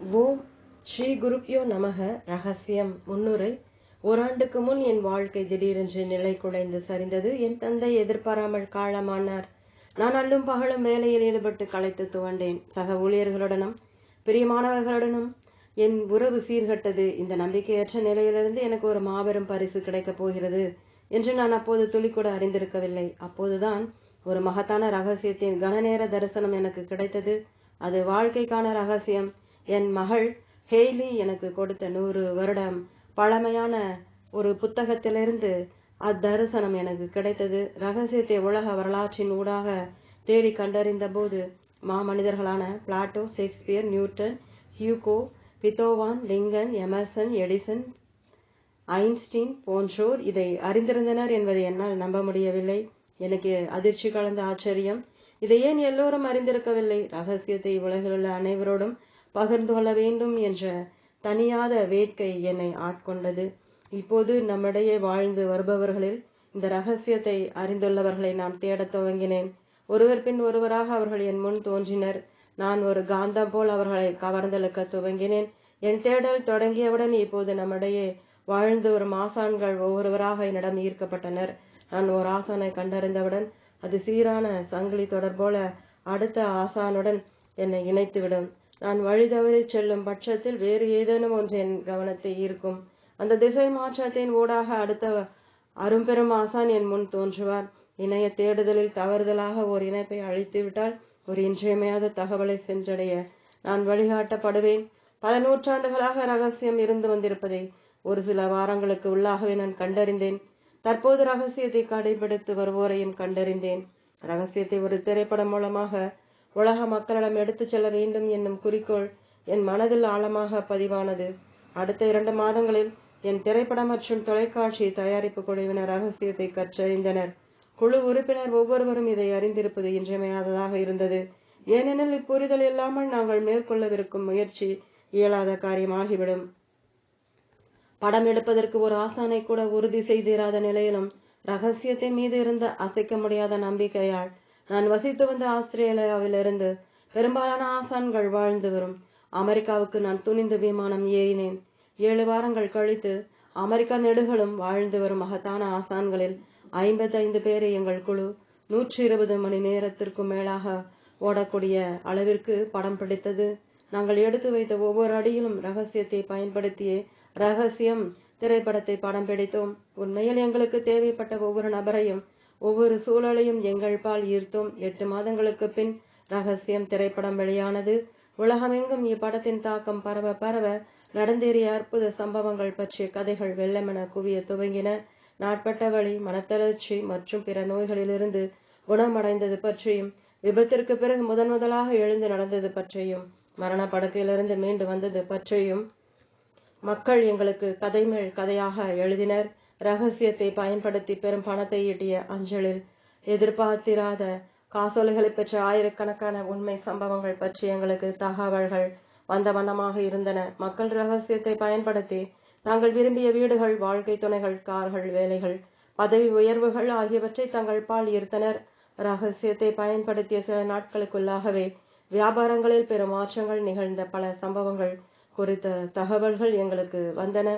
ஓம் ஸ்ரீ குருப்யோ நமக ரகசியம் முன்னுரை. ஓராண்டுக்கு முன் என் வாழ்க்கை திடீரென்று நிலை குலைந்து சரிந்தது. என் தந்தை எதிர்பாராமல் காலமானார். நான் அல்லும் பகலும் வேலையில் ஈடுபட்டு களைத்து துவண்டேன். சக ஊழியர்களுடனும் பிரியமானவர்களுடனும் என் உறவு சீர்கட்டது. இந்த நம்பிக்கையற்ற நிலையிலிருந்து எனக்கு ஒரு மாபெரும் பரிசு கிடைக்கப் போகிறது என்று நான் அப்போது துளி கூட அறிந்திருக்கவில்லை. அப்போதுதான் ஒரு மகத்தான ரகசியத்தின் கனநேர தரிசனம் எனக்கு கிடைத்தது. அது வாழ்க்கைக்கான ரகசியம். என் மகள் ஹெய்லி எனக்கு கொடுத்த நூறு வருடம் பழமையான ஒரு புத்தகத்திலிருந்து அத்தரிசனம் எனக்கு கிடைத்தது. ரகசியத்தை உலக வரலாற்றின் ஊடாக தேடி கண்டறிந்த போது மாமனிதர்களான Plato Shakespeare Newton Hugo Beethoven Lincoln Emerson Edison Einstein போன்றோர் இதை அறிந்திருந்தனர் என்பதை என்னால் நம்ப முடியவில்லை. எனக்கு அதிர்ச்சி கலந்த ஆச்சரியம். இதை ஏன் எல்லோரும் அறிந்திருக்கவில்லை? ரகசியத்தை உலகில் உள்ள அனைவரோடும் பகிர்ந்து கொள்ள வேண்டும் என்ற தனியாத வேட்கை என்னை ஆட்கொண்டது. இப்போது நம்மிடையே வாழ்ந்து வருபவர்களில் இந்த ரகசியத்தை அறிந்துள்ளவர்களை நான் தேடத் துவங்கினேன். ஒருவர் பின் ஒருவராக அவர்கள் என் முன் தோன்றினர். நான் ஒரு காந்தம் போல் அவர்களை கவர்ந்தெழுக்க துவங்கினேன். என் தேடல் தொடங்கியவுடன் இப்போது நம்மிடையே வாழ்ந்து வரும் ஆசான்கள் ஒவ்வொருவராக என்னிடம் ஈர்க்கப்பட்டனர். நான் ஒரு ஆசானை கண்டறிந்தவுடன் அது சீரான சங்கிலி தொடர்போல அடுத்த ஆசானுடன் என்னை இணைத்துவிடும். நான் வழி தவறி செல்லும் பட்சத்தில் வேறு ஏதேனும் ஒன்று என் கவனத்தை ஈர்க்கும். அந்த திசை மாற்றத்தின் ஊடாக அடுத்த அரும்பெரும் ஆசான் என் முன் தோன்றுவார். இணைய தேடுதலில் தவறுதலாக ஒரு இணைப்பை அழித்துவிட்டால் ஒரு இன்றியமையாத தகவலை சென்றடைய நான் வழிகாட்டப்படுவேன். பல நூற்றாண்டுகளாக ரகசியம் இருந்து வந்திருப்பதை ஒரு சில வாரங்களுக்கு உள்ளாகவே நான் கண்டறிந்தேன். தற்போது ரகசியத்தை கடைபிடித்து வருவோரையும் கண்டறிந்தேன். ரகசியத்தை ஒரு திரைப்படம் மூலமாக உலக மக்களிடம் எடுத்துச் செல்ல வேண்டும் என்னும் குறிக்கோள் என் மனதில் ஆழமாக பதிவானது. அடுத்த இரண்டு மாதங்களில் என் திரைப்படம் மற்றும் தொலைக்காட்சி தயாரிப்பு குழுவினர் ரகசியத்தை கற்றறிந்தனர். குழு உறுப்பினர் ஒவ்வொருவரும் இதை அறிந்திருப்பது இன்றியமையாததாக இருந்தது. ஏனெனில் இப்புரிதல் இல்லாமல் நாங்கள் மேற்கொள்ளவிருக்கும் முயற்சி இயலாத காரியமாகிவிடும். படம் எடுப்பதற்கு ஒரு ஆசானை கூட உறுதி செய்திராத நிலையிலும் ரகசியத்தின் மீது இருந்த அசைக்க முடியாத நம்பிக்கையால் நான் வசித்து வந்த ஆஸ்திரேலியாவிலிருந்து பெரும்பாலான ஆசான்கள் வாழ்ந்து வரும். அமெரிக்காவுக்கு நான் துணிந்து விமானம் ஏறினேன். ஏழு வாரங்கள் கழித்து அமெரிக்கா நெடுகளும் வாழ்ந்து வரும் மகத்தான ஆசான்களில் ஐம்பத்தைந்து பேரை எங்கள் குழு நூற்றி இருபது மணி நேரத்திற்கும் மேலாக ஓடக்கூடிய அளவிற்கு படம் பிடித்தது. நாங்கள் எடுத்து வைத்த ஒவ்வொரு அடியிலும் ரகசியத்தை பயன்படுத்தியே ரகசியம் திரைப்படத்தை படம் பிடித்தோம். உண்மையில் எங்களுக்கு தேவைப்பட்ட ஒவ்வொரு நபரையும் ஒவ்வொரு சூழலையும் எங்கள் பால் ஈர்த்தோம். எட்டு மாதங்களுக்கு பின் ரகசியம் திரைப்படம் வெளியானது. உலகமெங்கும் இப்படத்தின் தாக்கம் பரவ பரவ நடந்தேறிய அற்புத சம்பவங்கள் பற்றிய கதைகள் வெள்ளமென குவிய துவங்கின. நாட்பட்ட வழி மனத்தளர்ச்சி மற்றும் பிற நோய்களிலிருந்து குணமடைந்தது பற்றியும் விபத்திற்கு பிறகு முதன் முதலாக எழுந்து நடந்தது பற்றியும் மரண படுக்கையிலிருந்து மீண்டு வந்தது பற்றியும் மக்கள் எங்களுக்கு கதை மேல் கதையாக எழுதினர். ரகசியத்தை பயன்படுத்தி பெரும் பணத்தை ஈட்டிய அஞ்சலில் எதிர்பார்த்திராத காசோலைகளை பெற்ற ஆயிரக்கணக்கான உண்மை சம்பவங்கள் பற்றி எங்களுக்கு தகவல்கள் வந்த வண்ணமாக இருந்தன. மக்கள் ரகசியத்தை பயன்படுத்தி தாங்கள் விரும்பிய வீடுகள் வாழ்க்கை துணைகள் கார்கள் வேலைகள் பதவி உயர்வுகள் ஆகியவற்றை தங்கள் பால் ஈர்த்தனர். ரகசியத்தை பயன்படுத்திய சில நாட்களுக்குள்ளாகவே வியாபாரங்களில் பெரும் மாற்றங்கள் நிகழ்ந்த பல சம்பவங்கள் குறித்த தகவல்கள் எங்களுக்கு வந்தன.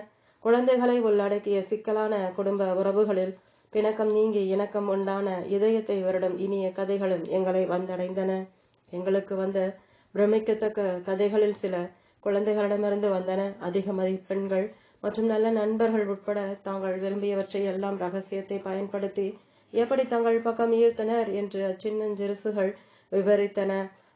குழந்தைகளை உள்ளடக்கிய சிக்கலான குடும்ப உறவுகளில் பிணக்கம் நீங்கி இணக்கம் உண்டான இதயத்தை வருடம் இனிய கதைகளும் எங்களை வந்தடைந்தன. எங்களுக்கு வந்த பிரமிக்கத்தக்க கதைகளில் சில குழந்தைகளிடமிருந்து வந்தன. அதிக மதிப்பெண்கள் மற்றும் நல்ல நண்பர்கள் உட்பட தாங்கள் விரும்பியவற்றை எல்லாம் ரகசியத்தை பயன்படுத்தி எப்படி தங்கள் பக்கம் ஈர்த்தனர் என்று சின்னஞ்சிறுசுகள் விவரித்தன.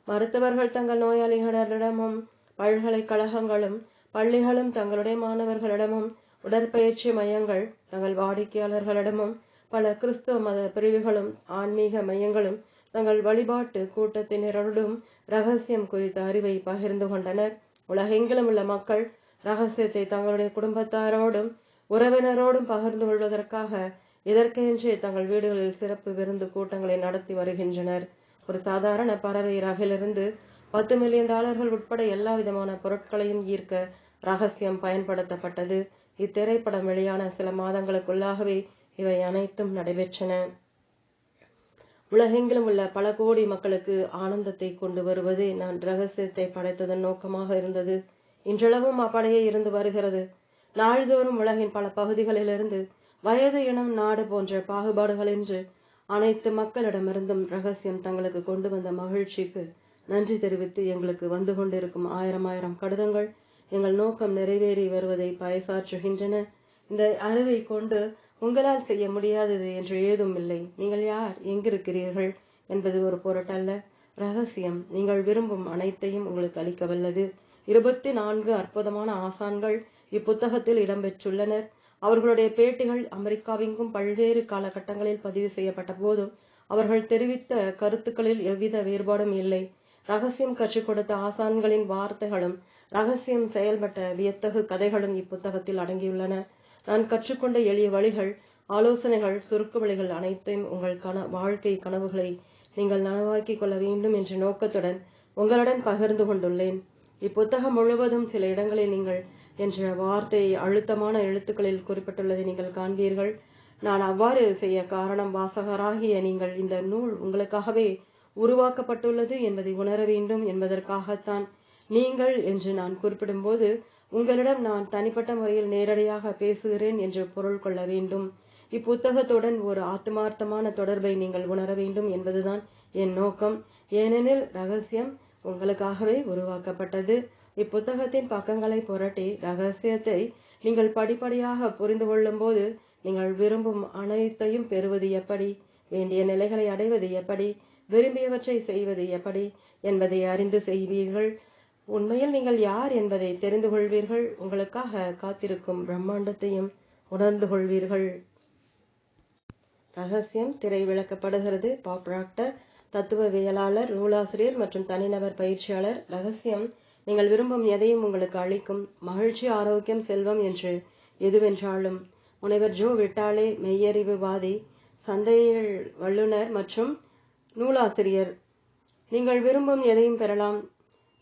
மருத்துவர்கள் தங்கள் நோயாளிகளிடமும் பல்கலைக்கழகங்களும் பள்ளிகளும் தங்களுடைய மாணவர்களிடமும் உடற்பயிற்சி மையங்கள் தங்கள் வாடிக்கையாளர்களிடமும் பல கிறிஸ்துவ மத பிரிவுகளும் ஆன்மீக மையங்களும் தங்கள் வழிபாட்டு கூட்டத்தினரோடும் ரகசியம் குறித்த அறிவை பகிர்ந்து கொண்டனர். உலகெங்கிலும் உள்ள மக்கள் ரகசியத்தை தங்களுடைய குடும்பத்தாரோடும் உறவினரோடும் பகிர்ந்து கொள்வதற்காக இதற்கென்றே தங்கள் வீடுகளில் சிறப்பு விருந்து கூட்டங்களை நடத்தி வருகின்றனர். ஒரு சாதாரண பறவை ரகிலிருந்து பத்து மில்லியன் டாலர்கள் உட்பட எல்லா விதமான பொருட்களையும் ஈர்க்க ரகசியம் பயன்படுத்தப்பட்டது. இத்திரைப்படம் வெளியான சில மாதங்களுக்குள்ளாகவே இவை அனைத்தும் நடைபெற்றன. உலகெங்கிலும் உள்ள பல கோடி மக்களுக்கு ஆனந்தத்தை கொண்டு வருவதே நான் ரகசியத்தை படைத்ததன் நோக்கமாக இருந்தது. இன்றளவும் அப்படையே இருந்து வருகிறது. நாள்தோறும் உலகின் பல பகுதிகளிலிருந்து வயது இனம் நாடு போன்ற பாகுபாடுகளின்றி அனைத்து மக்களிடமிருந்தும் ரகசியம் தங்களுக்கு கொண்டு வந்த மகிழ்ச்சிக்கு நன்றி தெரிவித்து எங்களுக்கு வந்து கொண்டிருக்கும் ஆயிரம் ஆயிரம் கடிதங்கள் எங்கள் நோக்கம் நிறைவேறி வருவதை பறைசாற்றுகின்றன. இந்த அறிவை கொண்டு உங்களால் செய்ய முடியாதது என்று ஏதும் இல்லை. நீங்கள் யார்? எங்கிருக்கிறீர்கள்? என்பது ஒரு பொருட்டல்ல. ரகசியம் நீங்கள் விரும்பும் அனைத்தையும் உங்களுக்கு அளிக்க வல்லது. இருபத்தி நான்கு அற்புதமான ஆசான்கள் இப்புத்தகத்தில் இடம்பெற்றுள்ளனர். அவர்களுடைய பேட்டிகள் அமெரிக்காவிற்கும் பல்வேறு காலகட்டங்களில் பதிவு செய்யப்பட்ட போதும் அவர்கள் தெரிவித்த கருத்துக்களில் எவ்வித வேறுபாடும் இல்லை. ரகசியம் கற்றுக் கொடுத்த ஆசான்களின் வார்த்தைகளும் ரகசியம் செயல்பட்ட வியத்தகு கதைகளும் இப்புத்தகத்தில் அடங்கியுள்ளன. நான் கற்றுக்கொண்ட எளிய வழிகள் ஆலோசனைகள் சுருக்கு வழிகள் அனைத்தையும் உங்கள் கன வாழ்க்கை கனவுகளை நீங்கள் நனவாக்கிக் கொள்ள வேண்டும் என்ற நோக்கத்துடன் உங்களுடன் பகிர்ந்து கொண்டுள்ளேன். இப்புத்தகம் முழுவதும் சில இடங்களில் நீங்கள் என்ற வார்த்தையை அழுத்தமான எழுத்துக்களில் குறிப்பிட்டுள்ளதை நீங்கள் காண்பீர்கள். நான் அவ்வாறு செய்ய காரணம் வாசகராகிய நீங்கள் இந்த நூல் உங்களுக்காகவே உருவாக்கப்பட்டுள்ளது என்பதை உணர வேண்டும் என்பதற்காகத்தான் நீங்கள் என்று நான் குறிப்பிடும்போது உங்களிடம் நான் தனிப்பட்ட முறையில் நேரடியாக பேசுகிறேன் என்று பொருள் கொள்ள வேண்டும். இப்புத்தகத்துடன் ஒரு ஆத்மார்த்தமான தொடர்பை நீங்கள் உணர வேண்டும் என்பதுதான் என் நோக்கம். ஏனெனில் ரகசியம் உங்களுக்காகவே உருவாக்கப்பட்டது. இப்புத்தகத்தின் பக்கங்களை புரட்டி ரகசியத்தை நீங்கள் படிப்படியாக புரிந்து கொள்ளும்போது நீங்கள் விரும்பும் அனைத்தையும் பெறுவது எப்படி? வேண்டிய நிலைகளை அடைவது எப்படி? விரும்பியவற்றை செய்வது எப்படி என்பதை அறிந்து செய்வீர்கள். உண்மையில் நீங்கள் யார் என்பதை தெரிந்து கொள்வீர்கள். உங்களுக்காக காத்திருக்கும் பிரம்மாண்டத்தையும் உணர்ந்து கொள்வீர்கள். ரகசியம் திரை விளக்கப்படுகிறது பாப் டாக்டர் தத்துவவியலாளர் நூலாசிரியர் மற்றும் தனிநபர் பயிற்சியாளர். ரகசியம் நீங்கள் விரும்பும் எதையும் உங்களுக்கு அளிக்கும். மகிழ்ச்சி ஆரோக்கியம் செல்வம் என்று எதுவென்றாலும். முனைவர் ஜோ விட்டாலே மெய்யறிவுவாதி சந்தையில் வல்லுனர் மற்றும் நூலாசிரியர். நீங்கள் விரும்பும் எதையும் பெறலாம்.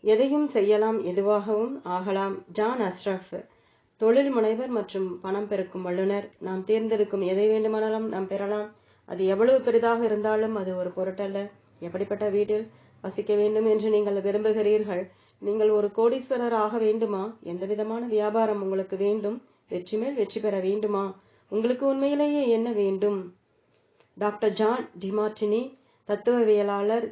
எதையும் செய்யலாம் எதுவாகவும் ஆகலாம். ஜான் அஸ்ரஃப் தொழில் முனைவர் மற்றும் பணம் பெருக்கும் வல்லுனர் நாம் தேர்ந்தெடுக்கும் எதை வேண்டுமானாலும் நாம் பெறலாம். அது எவ்வளவு பெரிதாக இருந்தாலும் அது ஒரு பொருட்டல்ல. எப்படிப்பட்ட வீட்டில் வசிக்க வேண்டும் என்று நீங்கள் விரும்புகிறீர்கள்? நீங்கள் ஒரு கோடீஸ்வரர் ஆக வேண்டுமா? எந்த விதமான வியாபாரம் உங்களுக்கு வேண்டும்? வெற்றி மேல் வெற்றி பெற வேண்டுமா? உங்களுக்கு உண்மையிலேயே என்ன வேண்டும்? டாக்டர் ஜான் டிமார்டினி தத்துவவியலாளர்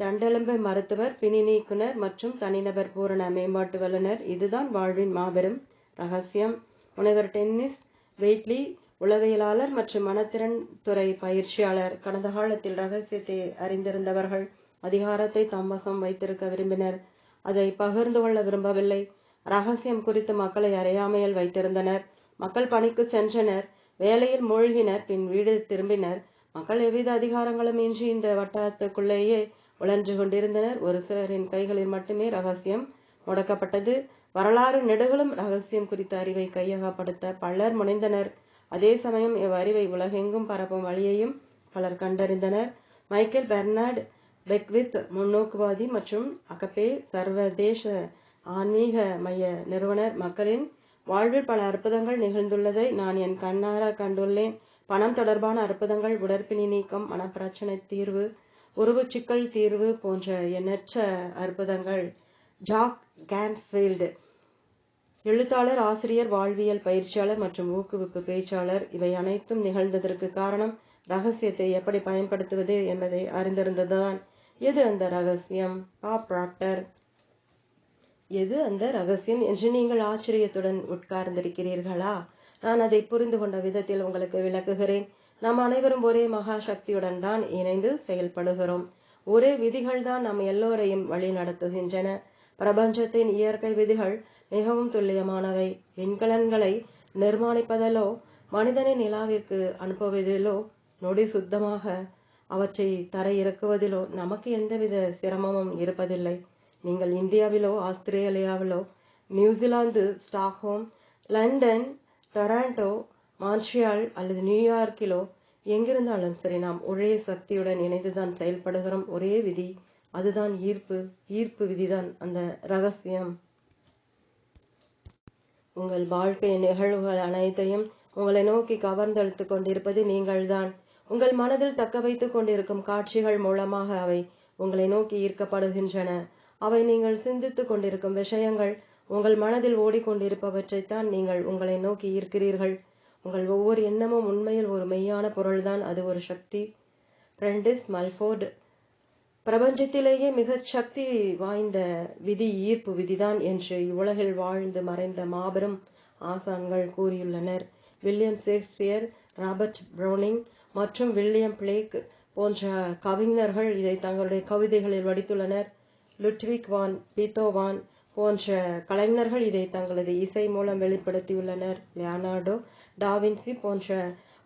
தண்டெலும்பு மருத்துவர் பிணி நீக்குனர் மற்றும் தனிநபர் பூரண மேம்பாட்டு வல்லுநர். இதுதான் வாழ்வின் மாபெரும் ரகசியம். முனைவர் டென்னிஸ் வெயிட்லி உளவியலாளர் மற்றும் மனத்திறன் துறை பயிற்சியாளர். கடந்த காலத்தில் ரகசியத்தை அறிந்திருந்தவர்கள் அதிகாரத்தை தம்மசம் வைத்திருக்க விரும்பினர். அதை பகிர்ந்து கொள்ள விரும்பவில்லை. ரகசியம் குறித்து மக்களை அறியாமையில் வைத்திருந்தனர். மக்கள் பணிக்கு சென்றனர். வேலையில் மூழ்கினர். பின் வீடு திரும்பினர். மக்கள் எவ்வித அதிகாரங்களும் இன்றி இந்த வட்டாரத்துக்குள்ளேயே உழன்று கொண்டிருந்தனர். ஒரு சிலரின் கைகளில் மட்டுமே ரகசியம் முடக்கப்பட்டது. வரலாறு நெடுகளும் ரகசியம் குறித்த அறிவை கையகப்படுத்த பலர் முனைந்தனர். அதே சமயம் இவ்வறிவை உலகெங்கும் பரப்பும் வழியையும் பலர் கண்டறிந்தனர். மைக்கேல் பெர்னார்ட் பெக்வித் முன்னோக்குவாதி மற்றும் அகப்பே சர்வதேச ஆன்மீக மைய நிறுவனர். மக்களின் வாழ்வில் பல அற்புதங்கள் நிகழ்ந்துள்ளதை நான் என் கண்ணார கண்டுள்ளேன். பணம் தொடர்பான அற்புதங்கள் உடற்பிணி நீக்கம் மனப்பிரச்சனை தீர்வு உறவு சிக்கல் தீர்வு போன்ற எண்ணற்ற அற்புதங்கள். ஜாக் கேன்ஃபீல்டு எழுத்தாளர் ஆசிரியர் வாழ்வியல் பயிற்சியாளர் மற்றும் ஊக்குவிப்பு பேச்சாளர். இவை அனைத்தும் நிகழ்ந்ததற்கு காரணம் ரகசியத்தை எப்படி பயன்படுத்துவது என்பதை அறிந்திருந்ததுதான். எது அந்த ரகசியம்? பா ப்ராக்டர் எது அந்த ரகசியம் என்று நீங்கள் ஆச்சரியத்துடன் உட்கார்ந்திருக்கிறீர்களா? நான் அதை புரிந்து கொண்ட விதத்தில் உங்களுக்கு விளக்குகிறேன். நாம் அனைவரும் ஒரே மகா சக்தியுடன் தான் இணைந்து செயல்படுகிறோம். ஒரே விதிகள் தான் நம் எல்லோரையும் வழி நடத்துகின்றன. பிரபஞ்சத்தின் இயற்கை விதிகள் மிகவும் துல்லியமானவை. விண்கலன்களை நிர்மாணிப்பதிலோ மனிதனை நிலாவிற்கு அனுப்புவதிலோ நொடி சுத்தமாக அவற்றை தர இறக்குவதிலோ நமக்கு எந்தவித சிரமமும் இருப்பதில்லை. நீங்கள் இந்தியாவிலோ ஆஸ்திரேலியாவிலோ New Zealand Stockholm London Toronto Montreal அல்லது நியூயார்க்கிலோ எங்கிருந்தாலும் சரி நாம் ஒரே சக்தியுடன் இணைந்துதான் செயல்படுகிறோம். ஒரே விதி அதுதான் ஈர்ப்பு. ஈர்ப்பு விதிதான் அந்த ரகசியம். உங்கள் வாழ்க்கை நிகழ்வுகள் அனைத்தையும் உங்களை நோக்கி கவர்ந்தெழுத்து கொண்டிருப்பது நீங்கள்தான். உங்கள் மனதில் தக்க வைத்துக் கொண்டிருக்கும் காட்சிகள் மூலமாக அவை உங்களை நோக்கி ஈர்க்கப்படுகின்றன. அவை நீங்கள் சிந்தித்துக் கொண்டிருக்கும் விஷயங்கள் உங்கள் மனதில் ஓடிக்கொண்டிருப்பவற்றைத்தான் நீங்கள் உங்களை நோக்கி ஈர்க்கிறீர்கள். உங்கள் ஒவ்வொரு எண்ணமும் உண்மையில் ஒரு மெய்யான பொருள்தான். அது ஒரு சக்தி. பிரண்டிஸ் மல்ஃபோர்டு. பிரபஞ்சத்திலேயே மிகச் சக்தி வாய்ந்த விதி ஈர்ப்பு விதிதான் என்று இவ்வுலகில் வாழ்ந்து மறைந்த மாபெரும் ஆசான்கள் கூறியுள்ளனர். வில்லியம் ஷேக்ஸ்பியர் ராபர்ட் ப்ரௌனிங் மற்றும் வில்லியம் பிளேக் போன்ற கவிஞர்கள் இதை தங்களுடைய கவிதைகளில் வடித்துள்ளனர். லுட்விக் வான் பீத்தோவான் போன்ற கலைஞர்கள் இதை தங்களது இசை மூலம் வெளிப்படுத்தியுள்ளனர். லியானார்டோ டாவின்சி போன்ற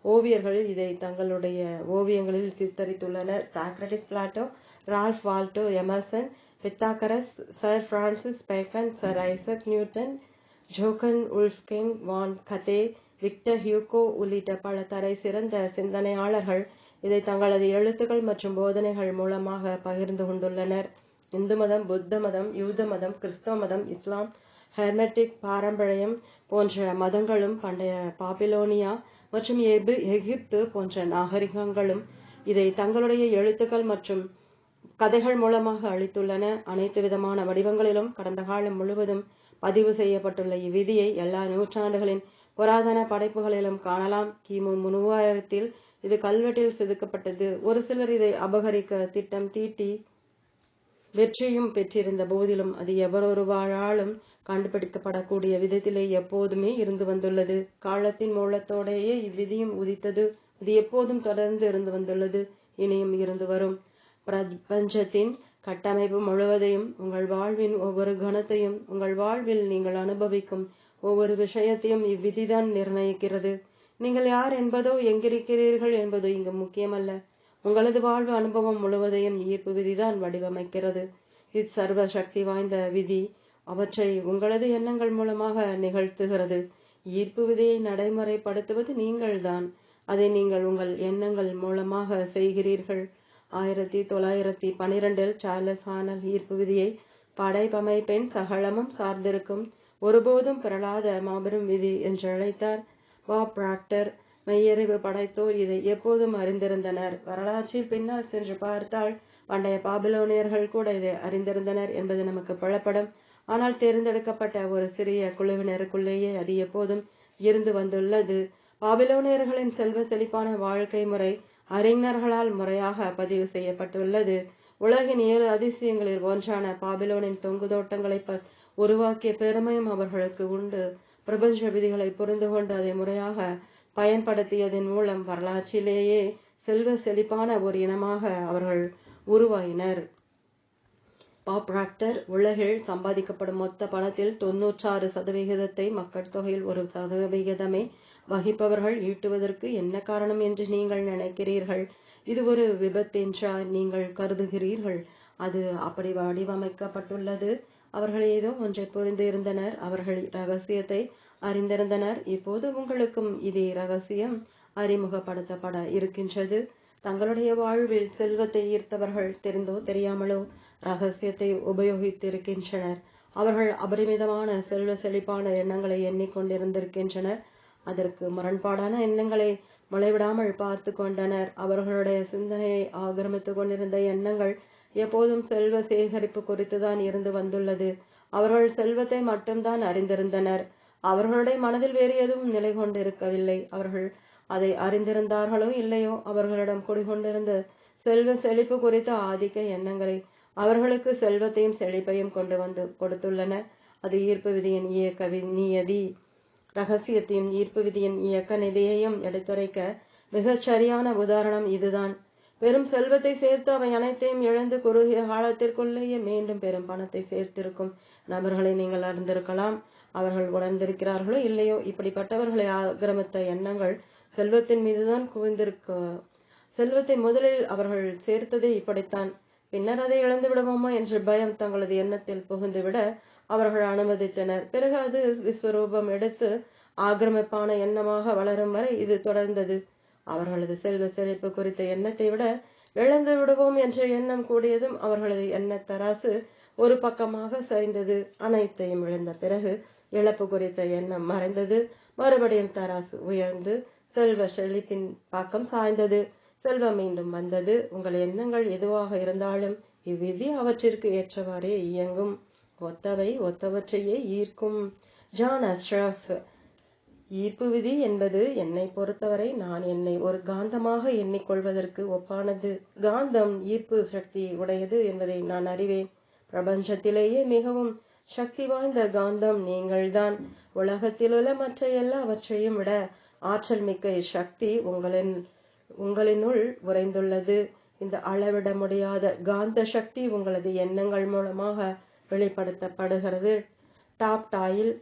ஓவியர்கள் இதை தங்களுடைய ஓவியங்களில் சித்தரித்துள்ளனர். Socrates Plato Ralph Waldo Emerson Pythagoras sir Francis Bacon sir Isaac Newton Johann Wolfgang von Goethe Victor Hugo உள்ளிட்ட பல தரை சிறந்த சிந்தனையாளர்கள் இதை தங்களது எழுத்துக்கள் மற்றும் போதனைகள் மூலமாக பகிர்ந்து கொண்டுள்ளனர். இந்து மதம் புத்த மதம் யூத மதம் கிறிஸ்தவ மதம் இஸ்லாம் ஹெர்மெட்டிக் பாரம்பரியம் போன்ற மதங்களும் பண்டைய பாபிலோனியா மற்றும் எபு எகிப்து போன்ற நாகரிகங்களும் இதை தங்களுடைய எழுத்துக்கள் மற்றும் கதைகள் மூலமாக அளித்துள்ளன. அனைத்து விதமான வடிவங்களிலும் கடந்த காலம் முழுவதும் பதிவு செய்யப்பட்டுள்ள இவ்விதியை எல்லா நூற்றாண்டுகளின் புராதன படைப்புகளிலும் காணலாம். கிமு மூவாயிரத்தில் இது கல்வெட்டில் செதுக்கப்பட்டது. ஒரு சிலர் இதை அபகரிக்க திட்டம் தீட்டி வெற்றியும் பெற்றிருந்த போதிலும் அது எவரொருவாராலும் கண்டுபிடிக்கப்படக்கூடிய விதத்திலே எப்போதுமே இருந்து வந்துள்ளது. காலத்தின் மூலத்தோடையே இவ்விதியும் உதித்தது. இது எப்போதும் தொடர்ந்து இருந்து வந்துள்ளது. இனியும் இருந்து வரும். பிரபஞ்சத்தின் கட்டமைப்பு முழுவதையும் உங்கள் வாழ்வின் ஒவ்வொரு கணத்தையும் உங்கள் வாழ்வில் நீங்கள் அனுபவிக்கும் ஒவ்வொரு விஷயத்தையும் இவ்விதிதான் நிர்ணயிக்கிறது. நீங்கள் யார் என்பதோ எங்கிருக்கிறீர்கள் என்பதோ இங்கு முக்கியமல்ல. உங்களது வாழ்வு அனுபவம் முழுவதையும் ஈர்ப்பு விதிதான் வடிவமைக்கிறது. இது சர்வ சக்தி வாய்ந்த விதி. அவற்றை உங்களது எண்ணங்கள் மூலமாக நிகழ்த்துகிறது. ஈர்ப்பு விதியை நடைமுறைப்படுத்துவது நீங்கள்தான். அதை நீங்கள் உங்கள் எண்ணங்கள் மூலமாக செய்கிறீர்கள். ஆயிரத்தி தொள்ளாயிரத்தி பனிரெண்டில் சார்லஸ் ஹானல் ஈர்ப்பு விதியை படைப்பமைப்பின் சகலமும் சார்ந்திருக்கும் ஒருபோதும் பிறழாத மாபெரும் விதி என்று அழைத்தார். பாப் பிராக்டர் மெய்யறிவு படைத்தோர் இதை எப்போதும் அறிந்திருந்தனர். வரலாற்றில் பின்னால் சென்று பார்த்தால் பண்டைய பாபிலோனியர்கள் கூட இதை அறிந்திருந்தனர் என்பது நமக்கு புலப்படும். ஆனால் தேர்ந்தெடுக்கப்பட்ட ஒரு சிறிய குழுவினருக்குள்ளேயே அது எப்போதும் இருந்து வந்துள்ளது. பாபிலோனியர்களின் செல்வ செழிப்பான வாழ்க்கை முறை அறிஞர்களால் முறையாக பதிவு செய்யப்பட்டுள்ளது. உலகின் ஏழு அதிசயங்களில் ஒன்றான பாபிலோனின் தொங்கு தோட்டங்களை உருவாக்கிய பெருமையும் அவர்களுக்கு உண்டு. பிரபஞ்ச விதிகளை புரிந்து கொண்டு அதை முறையாக பயன்படுத்தியதன் மூலம் வரலாற்றிலேயே செல்வ செழிப்பான ஒரு இனமாக அவர்கள் உருவாயினர். ஆப்ராக்டர் உலகில் சம்பாதிக்கப்படும் மொத்த பணத்தில் தொன்னூற்றாறு சதவிகிதத்தை மக்கள் தொகையில் ஒரு சதவிகிதமே வகிப்பவர்கள் ஈட்டுவதற்கு என்ன காரணம் என்று நீங்கள் நினைக்கிறீர்கள்? இது ஒரு விபத்தென்றா நீங்கள் கருதுகிறீர்கள்? அது அப்படி வடிவமைக்கப்பட்டுள்ளது. அவர்கள் ஏதோ ஒன்றை புரிந்து இருந்தனர். அவர்கள் ரகசியத்தை அறிந்திருந்தனர். இப்போது உங்களுக்கும் இதே ரகசியம் அறிமுகப்படுத்தப்பட இருக்கின்றது. தங்களுடைய வாழ்வில் செல்வத்தை ஈர்த்தவர்கள் தெரிந்தோ தெரியாமலோ ரகசியத்தை உபயோகித்திருக்கின்றனர். அவர்கள் அபரிமிதமான செல்வ செழிப்பான எண்ணங்களை எண்ணிக்கொண்டிருந்திருக்கின்றனர். அதற்கு முரண்பாடான எண்ணங்களை முளைவிடாமல் பார்த்து கொண்டனர். அவர்களுடைய சிந்தனையை ஆக்கிரமித்து கொண்டிருந்த எண்ணங்கள் எப்போதும் செல்வ சேகரிப்பு குறித்துதான் இருந்து வந்துள்ளது. அவர்கள் செல்வத்தை மட்டும்தான் அறிந்திருந்தனர். அவர்களுடைய மனதில் வேறு எதுவும் நிலை கொண்டிருக்கவில்லை. அவர்கள் அதை அறிந்திருந்தார்களோ இல்லையோ அவர்களிடம் குடிகொண்டிருந்த செல்வ செழிப்பு குறித்த ஆதிக்க எண்ணங்களை அவர்களுக்கு செல்வத்தையும் செழிப்பையும் கொண்டு வந்து கொடுத்துள்ளன. அது ஈர்ப்பு விதியின் இயக்க நியதி. ரகசியத்தின் ஈர்ப்பு விதியின் இயக்க நிதியையும் எடுத்துரைக்க மிகச் சரியான உதாரணம் இதுதான். பெரும் செல்வத்தை சேர்த்து அவை அனைத்தையும் இழந்து குறுகிய காலத்திற்குள்ளேயே மீண்டும் பெரும் பணத்தை சேர்த்திருக்கும் நபர்களை நீங்கள் அறிந்திருக்கலாம். அவர்கள் உணர்ந்திருக்கிறார்களோ இல்லையோ இப்படிப்பட்டவர்களை ஆக்கிரமித்த எண்ணங்கள் செல்வத்தின் மீதுதான் குவிந்திருக்க. செல்வத்தை முதலில் அவர்கள் சேர்த்ததே இப்படித்தான். பின்னர் அதை இழந்து விடுவோமோ என்ற பயம் தங்களது எண்ணத்தில் புகுந்துவிட அவர்கள் அனுமதித்தனர். பிறகு அது விஸ்வரூபம் எடுத்து ஆக்கிரமிப்பான எண்ணமாக வளரும் வரை இது தொடர்ந்தது. அவர்களது செல்வ செழிப்பு குறித்த எண்ணத்தை விட இழந்து விடுவோம் என்ற எண்ணம் கூடியதும் அவர்களது எண்ண தராசு ஒரு பக்கமாக சரிந்தது. அனைத்தையும் இழந்த பிறகு இழப்பு குறித்த எண்ணம் மறைந்தது. மறுபடியும் தராசு உயர்ந்து செல்வ செழிப்பின் பக்கம் சாய்ந்தது. செல்வம் மீண்டும் வந்தது. உங்கள் எண்ணங்கள் எதுவாக இருந்தாலும் இவ்விதி அவற்றிற்கு ஏற்றவாறே இயங்கும். ஒத்தவை ஒத்தவற்றையே ஈர்க்கும். ஜான் அஸ்ரஃப் ஈர்ப்பு விதி என்பது என்னை பொறுத்தவரை நான் என்னை ஒரு காந்தமாக எண்ணிக்கொள்வதற்கு ஒப்பானது. காந்தம் ஈர்ப்பு சக்தி உடையது என்பதை நான் அறிவேன். பிரபஞ்சத்திலேயே மிகவும் சக்தி வாய்ந்த காந்தம் நீங்கள்தான். உலகத்திலுள்ள மற்ற எல்லாவற்றையும் விட ஆற்றல் மிக்க இச்சக்தி உங்களின் உங்களினுள் உறைந்துள்ளது. இந்த அளவிட முடியாத காந்த சக்தி உங்களது எண்ணங்கள் மூலமாக வெளிப்படுத்தப்படுகிறது. டாப் டாயில்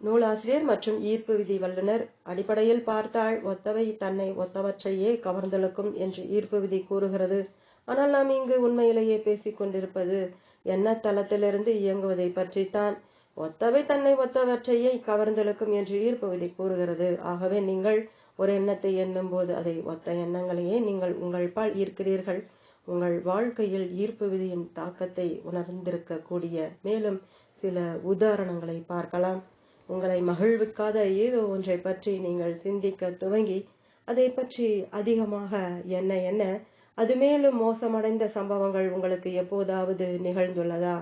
நூலாசிரியர் மற்றும் ஈர்ப்பு விதி வல்லுனர் அடிப்படையில் பார்த்தால் ஒத்தவை தன்னை ஒத்தவற்றையே கவர்ந்தெழுக்கும் என்று ஈர்ப்பு விதி கூறுகிறது. ஆனால் நாம் இங்கு உண்மையிலேயே பேசிக் கொண்டிருப்பது எண்ண தளத்திலிருந்து இயங்குவதை பற்றித்தான். ஒத்தவை தன்னை ஒத்தவற்றையே கவர்ந்தெழுக்கும் என்று ஈர்ப்பு விதி கூறுகிறது. ஆகவே நீங்கள் ஒரு எண்ணத்தை எண்ணும் போது அதை ஒத்த எண்ணங்களையே நீங்கள் உங்கள் பால் ஈர்க்கிறீர்கள். உங்கள் வாழ்க்கையில் ஈர்ப்பு விதியின் தாக்கத்தை உணர்ந்திருக்கக்கூடிய மேலும் சில உதாரணங்களை பார்க்கலாம். உங்களை மகிழ்விக்காத ஏதோ ஒன்றை பற்றி நீங்கள் சிந்திக்க துவங்கி அதை பற்றி அதிகமாக என்ன என்ன அது மேலும் மோசமடைந்த சம்பவங்கள் உங்களுக்கு எப்போதாவது நிகழ்ந்துள்ளதா?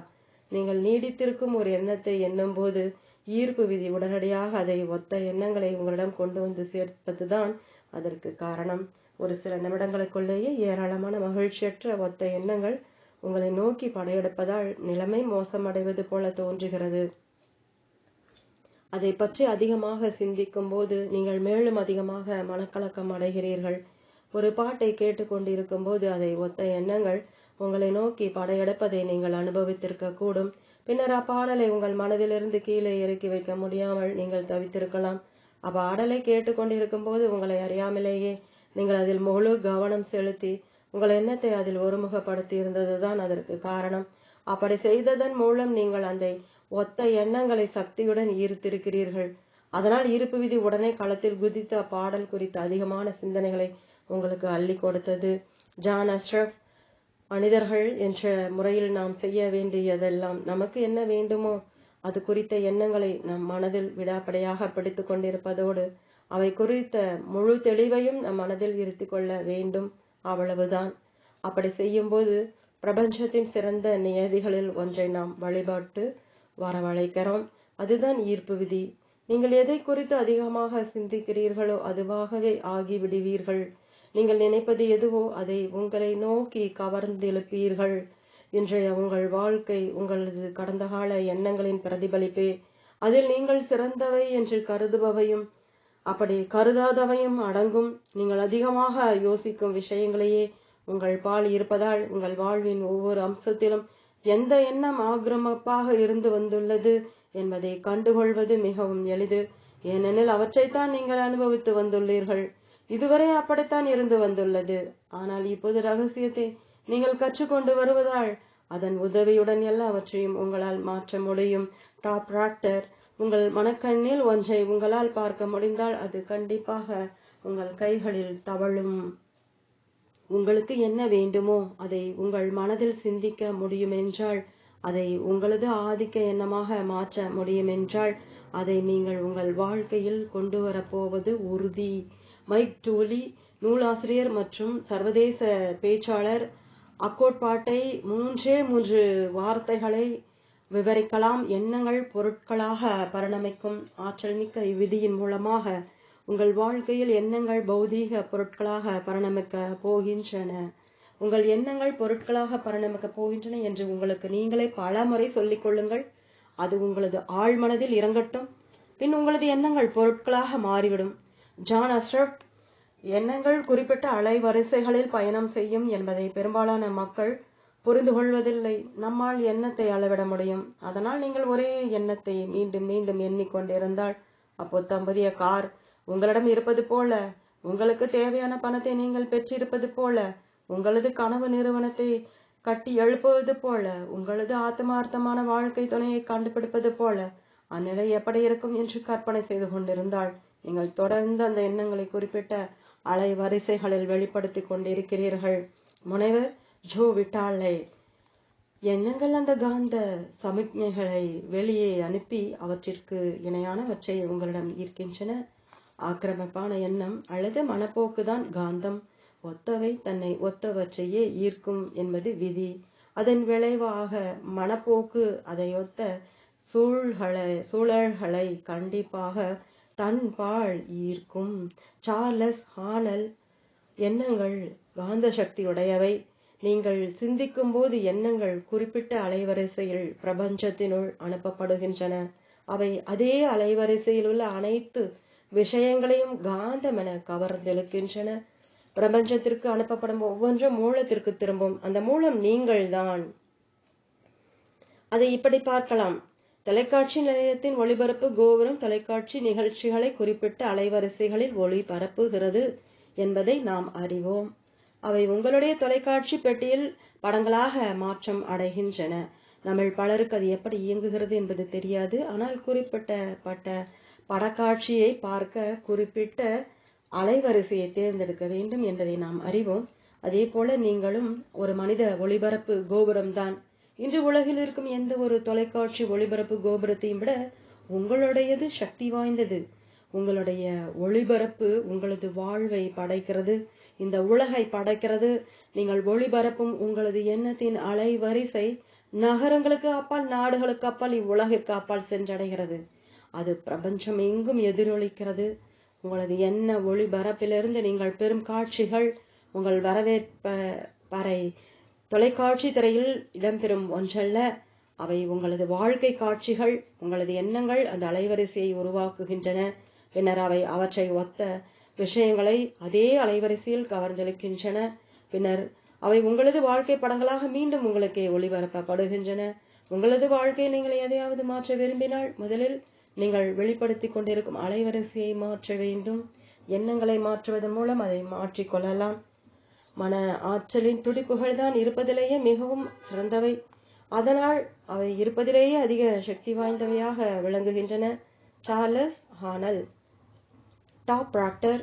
நீங்கள் நீடித்திருக்கும் ஒரு எண்ணத்தை எண்ணும்போது ஈர்ப்பு விதி. உடனடியாக அதை ஒத்த எண்ணங்களை உங்களிடம் கொண்டு வந்து சேர்ப்பதுதான் அதற்கு காரணம். ஒரு சில நிமிடங்களுக்குள்ளேயே ஏராளமான மகிழ்ச்சியற்ற ஒத்த எண்ணங்கள் உங்களை நோக்கி படையெடுப்பதால் நிலைமை மோசமடைவது போல தோன்றுகிறது. அதை பற்றி அதிகமாக சிந்திக்கும் போது நீங்கள் மேலும் அதிகமாக மனக்கலக்கம் அடைகிறீர்கள். ஒரு பாட்டை கேட்டுக்கொண்டிருக்கும் போது அதை ஒத்த எண்ணங்கள் உங்களை நோக்கி படையெடுப்பதை நீங்கள் அனுபவித்திருக்க கூடும். பின்னர் அப்பாடலை உங்கள் மனதிலிருந்து கீழே இறக்கி வைக்க முடியாமல் நீங்கள் தவித்திருக்கலாம். அப்பாடலை கேட்டுக்கொண்டிருக்கும் போது உங்களை அறியாமலேயே நீங்கள் அதில் முழு கவனம் செலுத்தி உங்கள் எண்ணத்தை அதில் ஒருமுகப்படுத்தி இருந்ததுதான் அதற்கு காரணம். அப்படி செய்ததன் மூலம் நீங்கள் அந்த ஒத்த எண்ணங்களை சக்தியுடன் ஈர்த்திருக்கிறீர்கள். அதனால் இருப்பு விதி உடனே களத்தில் குதித்த பாடல் குறித்த அதிகமான சிந்தனைகளை உங்களுக்கு அள்ளி கொடுத்தது. ஜான் அஷ்ரப் மனிதர்கள் என்ற முறையில் நாம் செய்ய வேண்டியதெல்லாம் நமக்கு என்ன வேண்டுமோ அது குறித்த எண்ணங்களை நம் மனதில் விடாப்படையாக படித்து கொண்டிருப்பதோடு அவை குறித்த முழு தெளிவையும் நம் மனதில் இருத்தி கொள்ள வேண்டும் அவ்வளவுதான். அப்படி செய்யும்போது பிரபஞ்சத்தின் சிறந்த நியதிகளில் ஒன்றை நாம் வழிபாட்டு வரவழைக்கிறோம். அதுதான் ஈர்ப்பு விதி. நீங்கள் எதை குறித்து அதிகமாக சிந்திக்கிறீர்களோ அதுவாகவே ஆகிவிடுவீர்கள். நீங்கள் நினைப்பது எதுவோ அதை உங்களை நோக்கி கவர்ந்தெழுப்பீர்கள் இன்றைய உங்கள் வாழ்க்கை உங்களது கடந்த கால எண்ணங்களின் பிரதிபலிப்பே. அதில் நீங்கள் சிறந்தவை என்று கருதுபவையும் அப்படி கருதாதவையும் அடங்கும். நீங்கள் அதிகமாக யோசிக்கும் விஷயங்களையே உங்கள் பால் இருப்பதால் உங்கள் வாழ்வின் ஒவ்வொரு அம்சத்திலும் எந்த எண்ணம் ஆக்கிரமிப்பாக இருந்து வந்துள்ளது என்பதை கண்டுகொள்வது மிகவும் எளிது. ஏனெனில் அவற்றைத்தான் நீங்கள் அனுபவித்து வந்துள்ளீர்கள். இதுவரை அப்படித்தான் இருந்து வந்துள்ளது. ஆனால் இப்போது ரகசியத்தை நீங்கள் கற்றுக்கொண்டு வருவதால் அதன் உதவியுடன் எல்லாவற்றையும் உங்களால் மாற்ற முடியும். டாப் ராக்டர் உங்கள் மனக்கண்ணில் ஒன்றை உங்களால் பார்க்க முடிந்தால் அது கண்டிப்பாக உங்கள் கைகளில் தவழும். உங்களுக்கு என்ன வேண்டுமோ அதை உங்கள் மனதில் சிந்திக்க முடியுமென்றால் அதை உங்களது ஆதிக்க எண்ணமாக மாற்ற முடியுமென்றால் அதை நீங்கள் உங்கள் வாழ்க்கையில் கொண்டு வரப்போவது உறுதி. மைக் டூலி நூலாசிரியர் மற்றும் சர்வதேச பேச்சாளர். அக்கோட்பாட்டை மூன்றே மூன்று வார்த்தைகளை விவரிக்கலாம். எண்ணங்கள் பொருட்களாக பரிணமிக்கும். ஆற்றல் மிக்க இவ்விதியின் மூலமாக உங்கள் வாழ்க்கையில் எண்ணங்கள் பௌதீக பொருட்களாக பரிணமிக்க போகின்றன. உங்கள் எண்ணங்கள் பொருட்களாக பரிணமிக்க போகின்றன என்று உங்களுக்கு நீங்களே பல முறை சொல்லிக் கொள்ளுங்கள். அது உங்களது ஆழ்மனதில் இறங்கட்டும். பின் உங்களது எண்ணங்கள் பொருட்களாக மாறிவிடும். ஜான் அஸ்ரப் எண்ணங்கள் குறிப்பிட்ட அலைவரிசைகளில் பயணம் செய்யும் என்பதை பெரும்பாலான மக்கள் புரிந்து கொள்வதில்லை நம்மால் எண்ணத்தை அளவிட முடியும். அதனால் நீங்கள் ஒரே எண்ணத்தை மீண்டும் மீண்டும் எண்ணிக்கொண்டிருந்தால் அப்போ தம்பதிய கார் உங்களிடம் இருப்பது போல உங்களுக்கு தேவையான பணத்தை நீங்கள் பெற்றிருப்பது போல உங்களது கனவு நிறுவனத்தை கட்டி எழுப்புவது போல உங்களது ஆத்மார்த்தமான வாழ்க்கை துணையை கண்டுபிடிப்பது போல அந்நிலை எப்படி இருக்கும் என்று கற்பனை செய்து கொண்டிருந்தாள் நீங்கள் தொடர்ந்து அந்த எண்ணங்களை குறிப்பிட்ட அலை வரிசைகளில் வெளிப்படுத்தி கொண்டிருக்கிறீர்கள். முனைவர் ஜோ விட்டாலே எண்ணங்கள் அந்த காந்த சமிக்ஞைகளை வெளியே அனுப்பி அவற்றிற்கு இணையானவற்றை உங்களிடம் ஈர்க்கின்றன. ஆக்கிரமிப்பான எண்ணம் அல்லது மனப்போக்குதான் காந்தம். ஒத்தவை தன்னை ஒத்தவற்றையே ஈர்க்கும் என்பது விதி. அதன் விளைவாக மனப்போக்கு அதையொத்த சூழ்களை சூழல்களை கண்டிப்பாக தன்பால் ஈர்க்கும். சார்லஸ் ஹானல் எண்ணங்கள் காந்த சக்தியுடையவை நீங்கள் சிந்திக்கும் போது எண்ணங்கள் குறிப்பிட்ட அலைவரிசையில் பிரபஞ்சத்தினுள் அனுப்பப்படுகின்றன. அவை அதே அலைவரிசையில் உள்ள அனைத்து விஷயங்களையும் காந்தமென கவர்ந்தெழுக்கின்றன. பிரபஞ்சத்திற்கு அனுப்பப்படும் ஒவ்வொன்றும் மூலத்திற்கு திரும்பும். அந்த மூலம் நீங்கள்தான் அதை இப்படி பார்க்கலாம். தொலைக்காட்சி நிலையத்தின் ஒளிபரப்பு கோபுரம் தொலைக்காட்சி நிகழ்ச்சிகளை குறிப்பிட்ட அலைவரிசைகளில் ஒளிபரப்புகிறது என்பதை நாம் அறிவோம். அவை உங்களுடைய தொலைக்காட்சி பெட்டியில் படங்களாக மாற்றம் அடைகின்றன. நம்ம பலருக்கு அது எப்படி இயங்குகிறது என்பது தெரியாது. ஆனால் குறிப்பிட்டப்பட்ட படக்காட்சியை பார்க்க குறிப்பிட்ட அலைவரிசையை தேர்ந்தெடுக்க வேண்டும் என்பதை நாம் அறிவோம். அதே போல நீங்களும் ஒரு மனித ஒளிபரப்பு கோபுரம்தான் இன்று உலகில் இருக்கும் எந்த ஒரு தொலைக்காட்சி ஒளிபரப்பு கோபுரத்தையும் விட உங்களுடையது சக்தி வாய்ந்தது. உங்களுடைய ஒளிபரப்பு உங்களது வாழ்வை படைக்கிறது. இந்த உலகை படைக்கிறது. நீங்கள் ஒளிபரப்பும் உங்களது எண்ணத்தின் அலைவரிசை நகரங்களுக்கு அப்பால் நாடுகளுக்கு அப்பால் இவ்வுலகிற்கு அப்பால் சென்றடைகிறது. அது பிரபஞ்சம் எங்கும் எதிரொலிக்கிறது. உங்களது எண்ண ஒளிபரப்பிலிருந்து நீங்கள் பெறும் காட்சிகள் உங்கள் வரவேற்ப வரை தொலைக்காட்சி திரையில் இடம்பெறும் ஒன்றல்ல அவை உங்களது வாழ்க்கை காட்சிகள் உங்களது எண்ணங்கள் அந்த அலைவரிசையை உருவாக்குகின்றன. பின்னர் அவை அவற்றை ஒத்த விஷயங்களை அதே அலைவரிசையில் கவர்ந்தெழுக்கின்றன பின்னர் அவை உங்களது வாழ்க்கை படங்களாக மீண்டும் உங்களுக்கே ஒளிபரப்பப்படுகின்றன. உங்களது வாழ்க்கையை நீங்கள் எதையாவது மாற்ற விரும்பினால் முதலில் நீங்கள் வெளிப்படுத்தி கொண்டிருக்கும் அலைவரிசையை மாற்ற வேண்டும். எண்ணங்களை மாற்றுவதன் மூலம் அதை மாற்றிக்கொள்ளலாம் மன ஆற்றலின் துடிப்புகள் தான் இருப்பதிலேயே மிகவும் சிறந்தவை. அதனால் அவை இருப்பதிலேயே அதிக சக்தி வாய்ந்தவையாக விளங்குகின்றன. சார்லஸ் ஹானல் டாப் பிராக்டர்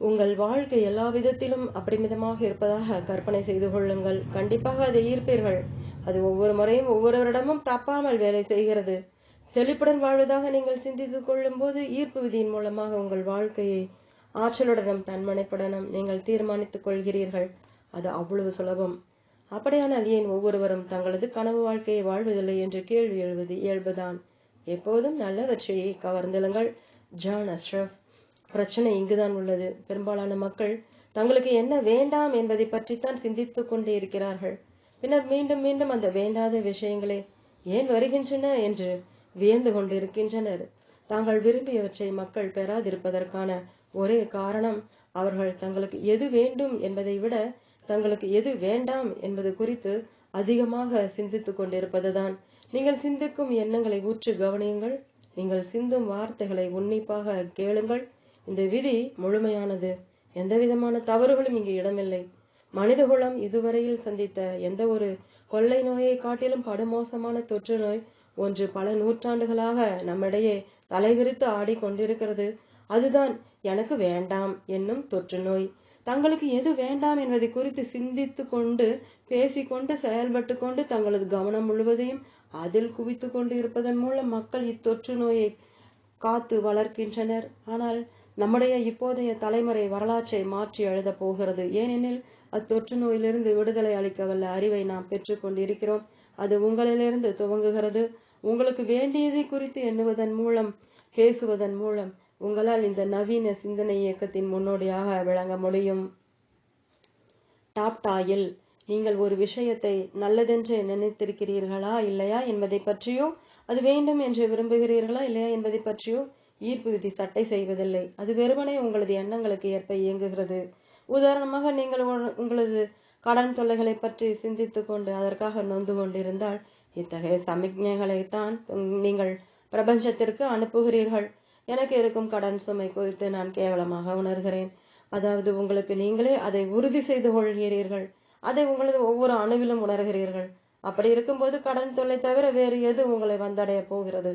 உங்கள் வாழ்க்கை எல்லா விதத்திலும் அபரிமிதமாக இருப்பதாக கற்பனை செய்து கொள்ளுங்கள். கண்டிப்பாக அதை ஈர்ப்பீர்கள். அது ஒவ்வொரு முறையும் ஒவ்வொருவரிடமும் தப்பாமல் வேலை செய்கிறது. செழிப்புடன் வாழ்வதாக நீங்கள் சிந்தித்துக் கொள்ளும் போது ஈர்ப்பு விதியின் மூலமாக உங்கள் வாழ்க்கையை ஆற்றலுடனும் தன்மனைப்புடனும் நீங்கள் தீர்மானித்துக் கொள்கிறீர்கள். அது அவ்வளவு சுலபம். அப்படியானால் ஏன் ஒவ்வொருவரும் தங்களது கனவு வாழ்க்கையை வாழ்வதில்லை என்று கேள்வி எழுவது இயல்புதான். எப்போதும் நல்லவற்றையை கவர்ந்தெழுங்கள். ஜான் அஸ்ரஃப் பிரச்சனை இங்குதான் உள்ளது. பெரும்பாலான மக்கள் தங்களுக்கு என்ன வேண்டாம் என்பதை பற்றித்தான் சிந்தித்து கொண்டே இருக்கிறார்கள். பின்னர் மீண்டும் மீண்டும் அந்த வேண்டாத விஷயங்களே ஏன் வருகின்றன என்று வியந்து கொண்டிருக்கின்றனர். தாங்கள் விரும்பியவற்றை மக்கள் பெறாதிருப்பதற்கான ஒரே காரணம் அவர்கள் தங்களுக்கு எது வேண்டும் என்பதை விட தங்களுக்கு எது வேண்டாம் என்பது குறித்து அதிகமாக சிந்தித்துக் கொண்டிருப்பதுதான். நீங்கள் சிந்திக்கும் எண்ணங்களை ஊற்று கவனியுங்கள். நீங்கள் சிந்தும் வார்த்தைகளை உன்னிப்பாக கேளுங்கள். இந்த விதி முழுமையானது. எந்த விதமான தவறுகளும் இங்கு இடமில்லை. மனிதகுலம் இதுவரையில் சந்தித்த எந்த ஒரு கொள்ளை நோயை காட்டிலும் படுமோசமான தொற்று நோய் ஒன்று பல நூற்றாண்டுகளாக நம்மிடையே தலைவிரித்து ஆடிக்கொண்டிருக்கிறது. அதுதான் எனக்கு வேண்டாம் என்னும் தொற்று நோய். தங்களுக்கு எது வேண்டாம் என்பதை குறித்து சிந்தித்து கொண்டு பேசிக்கொண்டு செயல்பட்டு கொண்டு தங்களது கவனம் முழுவதையும் அதில் குவித்து கொண்டு இருப்பதன் மூலம் மக்கள் இத்தொற்று நோயை காத்து வளர்க்கின்றனர். ஆனால் நம்முடைய இப்போதைய தலைமுறை வரலாற்றை மாற்றி எழுதப் போகிறது. ஏனெனில் அத்தொற்று நோயிலிருந்து விடுதலை அளிக்க வல்ல அறிவை நாம் பெற்றுக்கொண்டிருக்கிறோம் அது உங்களிலிருந்து துவங்குகிறது. உங்களுக்கு வேண்டியதை குறித்து எண்ணுவதன் மூலம் பேசுவதன் மூலம் உங்களால் இந்த நவீன சிந்தனை இயக்கத்தின் முன்னோடியாக விளங்க முடியும். டாப்டாயில் நீங்கள் ஒரு விஷயத்தை நல்லதென்று நினைத்திருக்கிறீர்களா இல்லையா என்பதை பற்றியோ அது வேண்டும் என்று விரும்புகிறீர்களா இல்லையா என்பதை பற்றியோ ஈர்ப்பு விதி சட்டை செய்வதில்லை. அது வெறுமனே உங்களது எண்ணங்களுக்கு ஏற்ப இயங்குகிறது. உதாரணமாக நீங்கள் உங்களது கடன் தொல்லைகளை பற்றி சிந்தித்து கொண்டு அதற்காக நொந்து கொண்டிருந்தால் இத்தகைய சமிக்ஞைகளைத்தான் நீங்கள் பிரபஞ்சத்திற்கு அனுப்புகிறீர்கள். எனக்கு இருக்கும் கடன் சுமை குறித்து நான் கேவலமாக உணர்கிறேன். அதாவது உங்களுக்கு நீங்களே அதை உறுதி செய்து கொள்கிறீர்கள். அதை உங்களது ஒவ்வொரு அணுவிலும் உணர்கிறீர்கள். அப்படி இருக்கும்போது கடன் தொல்லை தவிர வேறு எது உங்களை வந்தடைய போகிறது?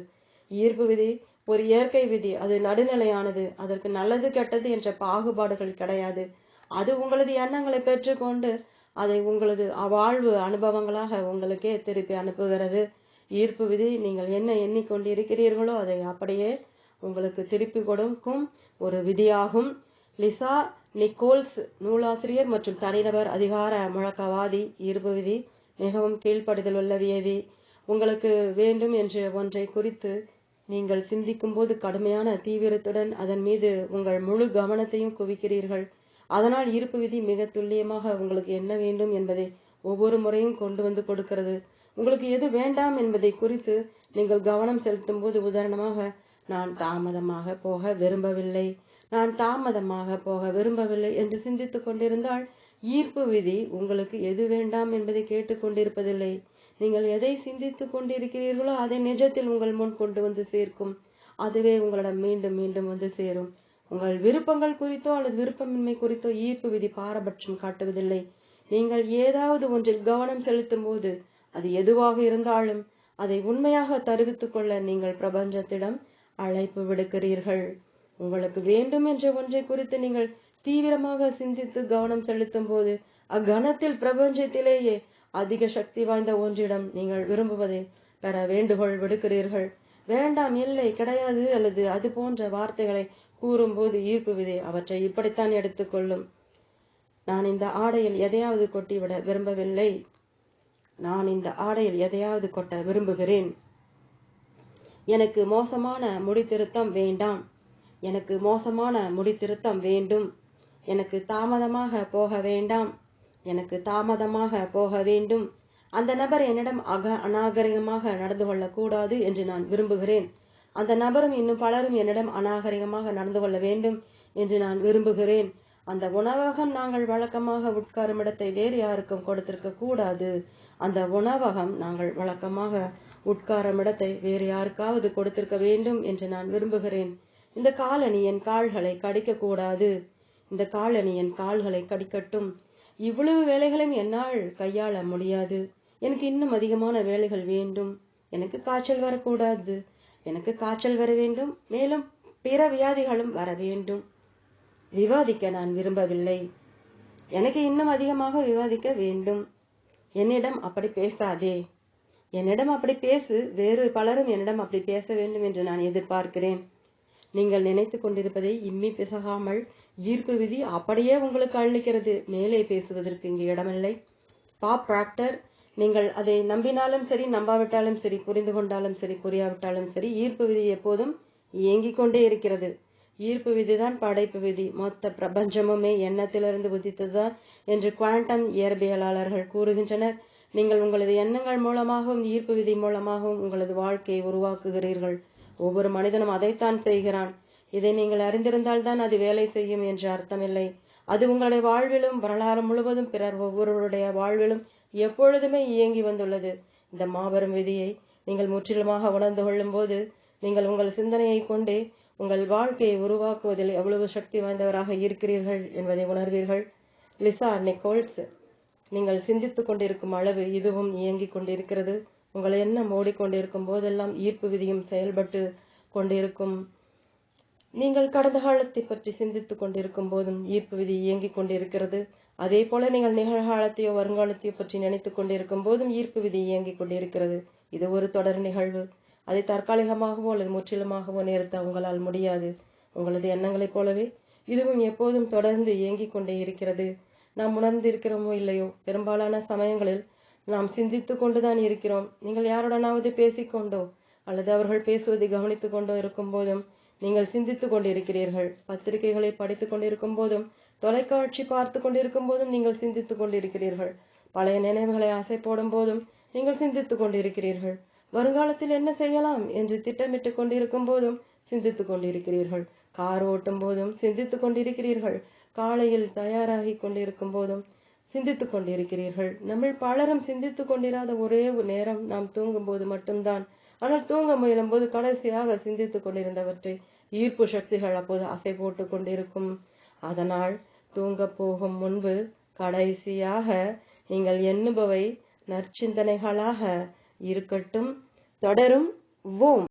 ஈர்ப்பு விதி ஒரு இயற்கை விதி அது நடுநிலையானது. அதற்கு நல்லது கெட்டது என்ற பாகுபாடுகள் கிடையாது. அது உங்களது எண்ணங்களை பெற்றுக்கொண்டு அதை உங்களது வாழ்வு அனுபவங்களாக உங்களுக்கே திருப்பி அனுப்புகிறது. ஈர்ப்பு விதி நீங்கள் என்ன எண்ணிக்கொண்டிருக்கிறீர்களோ அதை அப்படியே உங்களுக்கு திருப்பி கொடுக்கும் ஒரு விதியாகும். லிசா நிக்கோல்ஸ் நூலாசிரியர் மற்றும் தனிநபர் அதிகார முழக்கவாதி இருப்பு விதி மிகவும் கீழ்ப்படுதல் உள்ள வியதி உங்களுக்கு வேண்டும் என்று ஒன்றை குறித்து நீங்கள் சிந்திக்கும்போது கடுமையான தீவிரத்துடன் அதன் மீது உங்கள் முழு கவனத்தையும் குவிக்கிறீர்கள். அதனால் இருப்பு விதி மிக துல்லியமாக உங்களுக்கு என்ன வேண்டும் என்பதை ஒவ்வொரு முறையும் கொண்டு வந்து கொடுக்கிறது. உங்களுக்கு எது வேண்டாம் என்பதை குறித்து நீங்கள் கவனம் செலுத்தும் போது உதாரணமாக நான் தாமதமாக போக விரும்பவில்லை. நான் தாமதமாக போக விரும்பவில்லை என்று சிந்தித்து கொண்டிருந்தால் ஈர்ப்பு விதி உங்களுக்கு எது வேண்டாம் என்பதை கேட்டுக்கொண்டிருப்பதில்லை நீங்கள் எதை சிந்தித்து கொண்டிருக்கிறீர்களோ அதை நிஜத்தில் உங்கள் முன் கொண்டு வந்து சேர்க்கும். அதுவே உங்களிடம் மீண்டும் மீண்டும் வந்து சேரும். உங்கள் விருப்பங்கள் குறித்தோ அல்லது விருப்பமின்மை குறித்தோ ஈர்ப்பு விதி பாரபட்சம் காட்டுவதில்லை. நீங்கள் ஏதாவது ஒன்றில் கவனம் செலுத்தும் போது அது எதுவாக இருந்தாலும் அதை உண்மையாக தருவித்துக் கொள்ள நீங்கள் பிரபஞ்சத்திடம் அழைப்பு விடுக்கிறீர்கள். உங்களுக்கு வேண்டும் என்ற ஒன்றை குறித்து நீங்கள் தீவிரமாக சிந்தித்து கவனம் செலுத்தும் போது அக்கணத்தில் பிரபஞ்சத்திலேயே அதிக சக்தி வாய்ந்த ஒன்றிடம் நீங்கள் விரும்புவதை பெற வேண்டுகோள் விடுக்கிறீர்கள். வேண்டாம் இல்லை கிடையாது அல்லது அது போன்ற வார்த்தைகளை கூறும்போது ஈர்ப்பு விதை. அவற்றை இப்படித்தான் எடுத்துக்கொள்ளும். நான் இந்த ஆடையில் எதையாவது கொட்டிவிட விரும்பவில்லை. நான் இந்த ஆடையில் எதையாவது கொட்ட விரும்புகிறேன். எனக்கு மோசமான முடித்திருத்தம் வேண்டாம். எனக்கு மோசமான முடித்திருத்தம் வேண்டும். எனக்கு தாமதமாக போக வேண்டாம். எனக்கு தாமதமாக போக வேண்டும். அந்த நபர் என்னிடம் அக அநாகரிகமாக நடந்து கொள்ளக்கூடாது என்று நான் விரும்புகிறேன். அந்த நபரும் இன்னும் பலரும் என்னிடம் அநாகரிகமாக நடந்து கொள்ள வேண்டும் என்று நான் விரும்புகிறேன். அந்த உணவகம் நாங்கள் வழக்கமாக உட்காரும் இடத்தை வேறு யாருக்கும் கொடுத்திருக்க கூடாது. அந்த உணவகம் நாங்கள் வழக்கமாக உட்காரும் இடத்தை வேறு யாருக்காவது கொடுத்திருக்க வேண்டும் என்று நான் விரும்புகிறேன். இந்த காலணி என் கால்களை கடிக்கக்கூடாது. இந்த காலணி என் கால்களை கடிக்கட்டும். இவ்வளவு வேலைகளையும் என்னால் கையாள முடியாது. எனக்கு இன்னும் அதிகமான வேலைகள் வேண்டும். எனக்கு காய்ச்சல் வரக்கூடாது. எனக்கு காய்ச்சல் வர வேண்டும். மேலும் பிற வியாதிகளும் வர வேண்டும். விவாதிக்க நான் விரும்பவில்லை. எனக்கு இன்னும் அதிகமாக விவாதிக்க வேண்டும். என்னிடம் அப்படி பேசாதே. என்னிடம் அப்படி பேசு வேறு பலரும் என்னிடம் அப்படி பேச வேண்டும் என்று நான் எதிர்பார்க்கிறேன். நீங்கள் நினைத்து கொண்டிருப்பதை இம்மி பிசகாமல் ஈர்ப்பு விதி அப்படியே உங்களுக்கு அள்ளிக்கிறது மேலே பேசுவதற்கு இங்கு இடமில்லை. பா பிராக்டர் நீங்கள் அதை நம்பினாலும் சரி நம்பாவிட்டாலும் சரி புரிந்து கொண்டாலும் சரி புரியாவிட்டாலும் சரி ஈர்ப்பு விதி எப்போதும் இயங்கிக் கொண்டே இருக்கிறது. ஈர்ப்பு விதிதான் படைப்பு விதி. மொத்த பிரபஞ்சமுமே எண்ணத்திலிருந்து உதித்ததுதான் என்று குவாண்டம் இயற்பியலாளர்கள் கூறுகின்றனர். நீங்கள் உங்களது எண்ணங்கள் மூலமாகவும் ஈர்ப்பு விதி மூலமாகவும் உங்களது வாழ்க்கையை உருவாக்குகிறீர்கள். ஒவ்வொரு மனிதனும் அதைத்தான் செய்கிறான். இதை நீங்கள் அறிந்திருந்தால்தான் அது வேலை செய்யும் என்று அர்த்தமில்லை. அது உங்களுடைய வாழ்விலும் வரலாறு முழுவதும் பிறர் ஒவ்வொருவருடைய வாழ்விலும் எப்பொழுதுமே இயங்கி வந்துள்ளது. இந்த மாபெரும் விதியை நீங்கள் முற்றிலுமாக உணர்ந்து கொள்ளும்போது நீங்கள் உங்கள் சிந்தனையை கொண்டே உங்கள் வாழ்க்கையை உருவாக்குவதில் எவ்வளவு சக்தி வாய்ந்தவராக இருக்கிறீர்கள் என்பதை உணர்வீர்கள். லிசா நிக்கோல்ஸ் நீங்கள் சிந்தித்துக் கொண்டிருக்கும் அளவு இதுவும் இயங்கிக் கொண்டிருக்கிறது. உங்கள் எண்ணம் ஓடிக்கொண்டிருக்கும் போதெல்லாம் ஈர்ப்பு விதியும் செயல்பட்டு கொண்டிருக்கும். நீங்கள் கடந்த காலத்தை பற்றி சிந்தித்துக் கொண்டிருக்கும் போதும் ஈர்ப்பு விதி இயங்கிக் கொண்டிருக்கிறது. அதே போல நீங்கள் நிகழ்காலத்தையோ வருங்காலத்தையோ பற்றி நினைத்துக் கொண்டிருக்கும் போதும் ஈர்ப்பு விதி இயங்கிக் கொண்டிருக்கிறது. இது ஒரு தொடர் நிகழ்வு. அதை தற்காலிகமாகவோ அல்லது முற்றிலுமாகவோ நிறுத்த உங்களால் முடியாது. உங்களது எண்ணங்களைப் போலவே இதுவும் எப்போதும் தொடர்ந்து இயங்கிக் கொண்டே இருக்கிறது. நாம் உணர்ந்து இருக்கிறோமோ இல்லையோ? பெரும்பாலான சமயங்களில் நாம் சிந்தித்து கொண்டுதான் இருக்கிறோம். நீங்கள் யாருடனாவது பேசிக்கொண்டோ அல்லது அவர்கள் பேசுவதை கவனித்து கொண்டோ இருக்கும் போதும் நீங்கள் சிந்தித்து கொண்டிருக்கிறீர்கள். பத்திரிகைகளை படித்துக் கொண்டிருக்கும் போதும் தொலைக்காட்சி பார்த்து கொண்டிருக்கும் போதும் நீங்கள் சிந்தித்துக் கொண்டிருக்கிறீர்கள். பழைய நினைவுகளை ஆசை போடும் போதும் நீங்கள் சிந்தித்து கொண்டிருக்கிறீர்கள். வருங்காலத்தில் என்ன செய்யலாம் என்று திட்டமிட்டுக் கொண்டிருக்கும் போதும் சிந்தித்து கொண்டிருக்கிறீர்கள். கார் ஓட்டும் போதும் சிந்தித்துக் கொண்டிருக்கிறீர்கள். காலையில் தயாராகி கொண்டிருக்கும் போதும் சிந்தித்துக் கொண்டிருக்கிறீர்கள். நம்ம பலரும் சிந்தித்துக் கொண்டிராத ஒரே நேரம் நாம் தூங்கும் போது மட்டும்தான். ஆனால் தூங்க முயலும் போது கடைசியாக சிந்தித்துக் கொண்டிருந்தவற்றை ஈர்ப்பு சக்திகள் அப்போது அசை போட்டு கொண்டிருக்கும். அதனால் தூங்க போகும் முன்பு கடைசியாக நீங்கள் எண்ணுபவை நற்சிந்தனைகளாக இருக்கட்டும். தொடரும். ஓம்.